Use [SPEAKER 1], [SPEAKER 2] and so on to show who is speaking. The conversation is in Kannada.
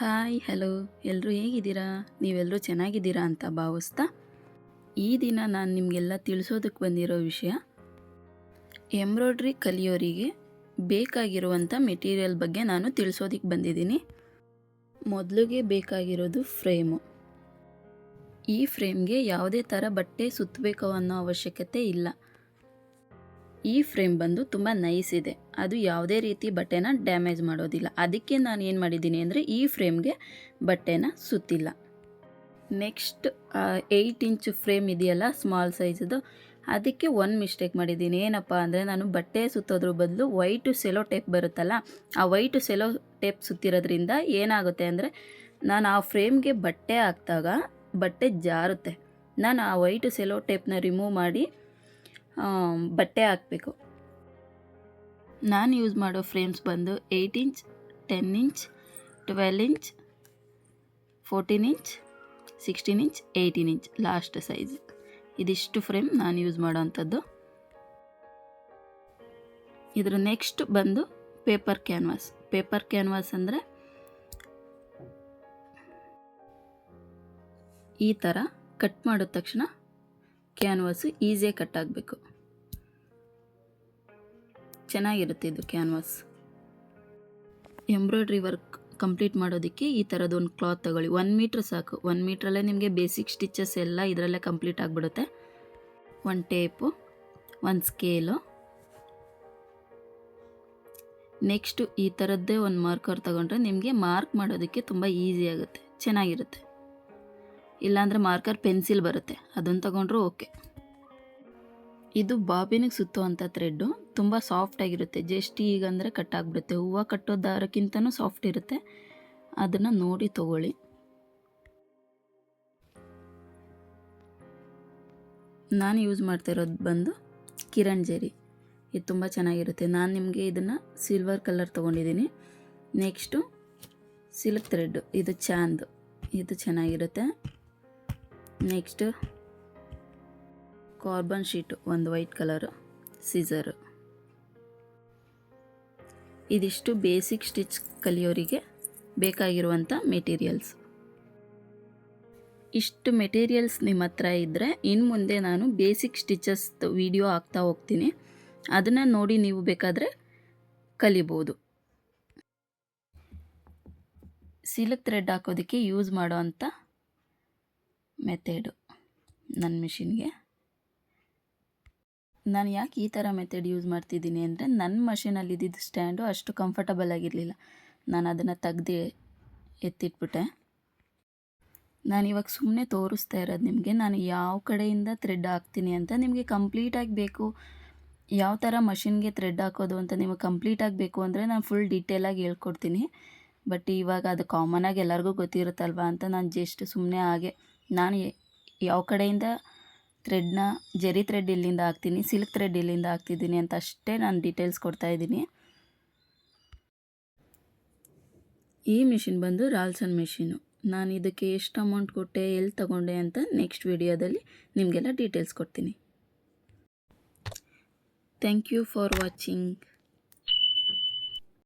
[SPEAKER 1] Hi, hello. ಎಲ್ಲರೂ ಹೇಗಿದ್ದೀರಾ? ನೀವೆಲ್ಲರೂ ಚೆನ್ನಾಗಿದ್ದೀರಾ ಅಂತ ಭಾವಿಸ್ತಾ ಈ ದಿನ ನಾನು ನಿಮಗೆಲ್ಲ ತಿಳಿಸೋದಕ್ಕೆ ಬಂದಿರೋ ವಿಷಯ, ಎಂಬ್ರಾಯ್ಡ್ರಿ ಕಲಿಯೋರಿಗೆ ಬೇಕಾಗಿರುವಂಥ ಮೆಟೀರಿಯಲ್ ಬಗ್ಗೆ ನಾನು ತಿಳಿಸೋದಕ್ಕೆ ಬಂದಿದ್ದೀನಿ. ಮೊದಲಿಗೆ ಬೇಕಾಗಿರೋದು ಫ್ರೇಮು. ಈ ಫ್ರೇಮ್ಗೆ ಯಾವುದೇ ಥರ ಬಟ್ಟೆ ಸುತ್ತಬೇಕು ಅನ್ನೋ ಅವಶ್ಯಕತೆ ಇಲ್ಲ. ಈ ಫ್ರೇಮ್ ಬಂದು ತುಂಬ ನೈಸ್ ಇದೆ. ಅದು ಯಾವುದೇ ರೀತಿ ಬಟ್ಟೆನ ಡ್ಯಾಮೇಜ್ ಮಾಡೋದಿಲ್ಲ. ಅದಕ್ಕೆ ನಾನು ಏನು ಮಾಡಿದ್ದೀನಿ ಅಂದರೆ ಈ ಫ್ರೇಮ್ಗೆ ಬಟ್ಟೆನ ಸುತ್ತಿಲ್ಲ. ನೆಕ್ಸ್ಟ್ ಏಯ್ಟ್ ಇಂಚ್ ಫ್ರೇಮ್ ಇದೆಯಲ್ಲ ಸ್ಮಾಲ್ ಸೈಜದು ಅದಕ್ಕೆ ಒಂದು ಮಿಸ್ಟೇಕ್ ಮಾಡಿದ್ದೀನಿ. ಏನಪ್ಪ ಅಂದರೆ ನಾನು ಬಟ್ಟೆ ಸುತ್ತೋದ್ರ ಬದಲು ವೈಟು ಸೆಲೋ ಟೇಪ್ ಬರುತ್ತಲ್ಲ, ಆ ವೈಟು ಸೆಲೋ ಟೇಪ್ ಸುತ್ತಿರೋದ್ರಿಂದ ಏನಾಗುತ್ತೆ ಅಂದರೆ ನಾನು ಆ ಫ್ರೇಮ್ಗೆ ಬಟ್ಟೆ ಹಾಕ್ದಾಗ ಬಟ್ಟೆ ಜಾರುತ್ತೆ. ನಾನು ಆ ವೈಟು ಸೆಲೋ ಟೇಪ್ನ ರಿಮೂವ್ ಮಾಡಿ ಬಟ್ಟೆ ಹಾಕಬೇಕು. ನಾನು ಯೂಸ್ ಮಾಡೋ ಫ್ರೇಮ್ಸ್ ಬಂದು eight inch ten inch twelve inch fourteen inch sixteen inch eighteen inch last size ಇದಿಷ್ಟು ಫ್ರೇಮ್ ನಾನು ಯೂಸ್ ಮಾಡೋ ಅಂಥದ್ದು ಇದರ ನೆಕ್ಸ್ಟ್ ಬಂದು ಪೇಪರ್ ಕ್ಯಾನ್ವಾಸ್ ಪೇಪರ್ ಕ್ಯಾನ್ವಾಸ್ ಅಂದರೆ ಈ ಥರ ಕಟ್ ಮಾಡಿದ ತಕ್ಷಣ ಕ್ಯಾನ್ವಾಸು ಈಸಿಯಾಗಿ ಕಟ್ ಆಗಬೇಕು. ಚೆನ್ನಾಗಿರುತ್ತೆ ಇದು ಕ್ಯಾನ್ವಾಸ್. ಎಂಬ್ರಾಯ್ಡ್ರಿ ವರ್ಕ್ ಕಂಪ್ಲೀಟ್ ಮಾಡೋದಕ್ಕೆ ಈ ಥರದ್ದು ಒಂದು ಕ್ಲಾತ್ ತಗೊಳ್ಳಿ. ಒನ್ ಮೀಟ್ರ್ ಸಾಕು. ಒನ್ ಮೀಟ್ರಲ್ಲೇ ನಿಮಗೆ ಬೇಸಿಕ್ ಸ್ಟಿಚಸ್ ಎಲ್ಲ ಇದರಲ್ಲೇ ಕಂಪ್ಲೀಟ್ ಆಗಿಬಿಡುತ್ತೆ. ಒಂದು ಟೇಪು ಒಂದು ಸ್ಕೇಲು. ನೆಕ್ಸ್ಟು ಈ ಥರದ್ದೇ ಒಂದು ಮಾರ್ಕರ್ ತಗೊಂಡ್ರೆ ನಿಮಗೆ ಮಾರ್ಕ್ ಮಾಡೋದಕ್ಕೆ ತುಂಬ ಈಸಿ ಆಗುತ್ತೆ ಚೆನ್ನಾಗಿರುತ್ತೆ. ಇಲ್ಲಾಂದರೆ ಮಾರ್ಕರ್ ಪೆನ್ಸಿಲ್ ಬರುತ್ತೆ. ಅದನ್ನು ತಗೊಂಡ್ರೂ ಓಕೆ ಇದು ಬಾಬಿನಿಗೆ ಸುತ್ತುವಂಥ ಥ್ರೆಡ್ಡು ತುಂಬ ಸಾಫ್ಟಾಗಿರುತ್ತೆ ಜಸ್ಟ್ ಈಗ ಅಂದರೆ ಕಟ್ ಆಗಿಬಿಡುತ್ತೆ. ಹೂವು ಕಟ್ಟೋ ದಾರಕ್ಕಿಂತನೂ ಸಾಫ್ಟ್ ಇರುತ್ತೆ. ಅದನ್ನು ನೋಡಿ ತಗೊಳ್ಳಿ. ನಾನು ಯೂಸ್ ಮಾಡ್ತಾ ಇರೋದು ಬಂದು ಕಿರಣ್ ಜೆರಿ. ಇದು ತುಂಬ ಚೆನ್ನಾಗಿರುತ್ತೆ. ನಾನು ನಿಮಗೆ ಇದನ್ನು ಸಿಲ್ವರ್ ಕಲರ್ ತೊಗೊಂಡಿದ್ದೀನಿ ನೆಕ್ಸ್ಟು ಸಿಲ್ಕ್ ಥ್ರೆಡ್ಡು ಇದು ಚಾಂದು. ಇದು ಚೆನ್ನಾಗಿರುತ್ತೆ. ನೆಕ್ಸ್ಟ್ ಕಾರ್ಬನ್ ಶೀಟ್ ಒಂದು ವೈಟ್ ಕಲರು ಸೀಸರು ಇದಿಷ್ಟು ಬೇಸಿಕ್ ಸ್ಟಿಚ್ ಕಲಿಯೋರಿಗೆ ಬೇಕಾಗಿರುವಂಥ ಮೆಟೀರಿಯಲ್ಸ್ ಇಷ್ಟು ಮೆಟೀರಿಯಲ್ಸ್ ನಿಮ್ಮ ಹತ್ರ ಇದ್ದರೆ ಇನ್ನು ಮುಂದೆ ನಾನು ಬೇಸಿಕ್ ಸ್ಟಿಚಸ್ ವಿಡಿಯೋ ಹಾಕ್ತಾ ಹೋಗ್ತೀನಿ. ಅದನ್ನು ನೋಡಿ ನೀವು ಬೇಕಾದರೆ ಕಲಿಬೋದು. ಸಿಲ್ಕ್ ಥ್ರೆಡ್ ಹಾಕೋದಕ್ಕೆ ಯೂಸ್ ಮಾಡೋ ಮೆಥೆಡು ನನ್ನ ಮಿಷಿನ್ಗೆ. ನಾನು ಯಾಕೆ ಈ ಥರ ಮೆಥಡ್ ಯೂಸ್ ಮಾಡ್ತಿದ್ದೀನಿ ಅಂದರೆ ನನ್ನ ಮಷೀನಲ್ಲಿ ಇದ್ದಿದ್ದು ಸ್ಟ್ಯಾಂಡು ಅಷ್ಟು ಕಂಫರ್ಟಬಲ್ ಆಗಿರಲಿಲ್ಲ. ನಾನು ಅದನ್ನು ತೆಗ್ದು ಎತ್ತಿಟ್ಬಿಟ್ಟೆ. ನಾನು ಇವಾಗ ಸುಮ್ಮನೆ ತೋರಿಸ್ತಾ ಇರೋದು ನಿಮಗೆ. ನಾನು ಯಾವ ಕಡೆಯಿಂದ ಥ್ರೆಡ್ ಹಾಕ್ತೀನಿ ಅಂತ ನಿಮಗೆ ಕಂಪ್ಲೀಟಾಗಿ ಬೇಕು. ಯಾವ ಥರ ಮಷಿನ್ಗೆ ಥ್ರೆಡ್ ಹಾಕೋದು ಅಂತ ನಿಮಗೆ ಕಂಪ್ಲೀಟಾಗಿ ಬೇಕು ಅಂದರೆ ನಾನು ಫುಲ್ ಡೀಟೇಲಾಗಿ ಹೇಳ್ಕೊಡ್ತೀನಿ. ಬಟ್ ಇವಾಗ ಅದು ಕಾಮನಾಗಿ ಎಲ್ಲರಿಗೂ ಗೊತ್ತಿರುತ್ತಲ್ವಾ ಅಂತ ನಾನು ಜಸ್ಟ್ ಸುಮ್ಮನೆ ಹಾಗೆ ನಾನು ಯಾವ ಕಡೆಯಿಂದ ಥ್ರೆಡ್ನ ಜರಿ ಥ್ರೆಡ್ ಇಲ್ಲಿಂದ ಹಾಕ್ತೀನಿ ಸಿಲ್ಕ್ ಥ್ರೆಡ್ ಇಲ್ಲಿಂದ ಹಾಕ್ತಿದ್ದೀನಿ ಅಂತ ಅಷ್ಟೇ ನಾನು ಡೀಟೇಲ್ಸ್ ಕೊಡ್ತಾ ಇದ್ದೀನಿ. ಈ ಮಿಷಿನ್ ಬಂದು ರಾಲ್ಸನ್ ಮಿಷಿನು ನಾನು ಇದಕ್ಕೆ ಎಷ್ಟು ಅಮೌಂಟ್ ಕೊಟ್ಟೆ, ಎಲ್ಲಿ ತಗೊಂಡೆ ಅಂತ ನೆಕ್ಸ್ಟ್ ವಿಡಿಯೋದಲ್ಲಿ ನಿಮಗೆಲ್ಲ ಡೀಟೇಲ್ಸ್ ಕೊಡ್ತೀನಿ. Thank you for watching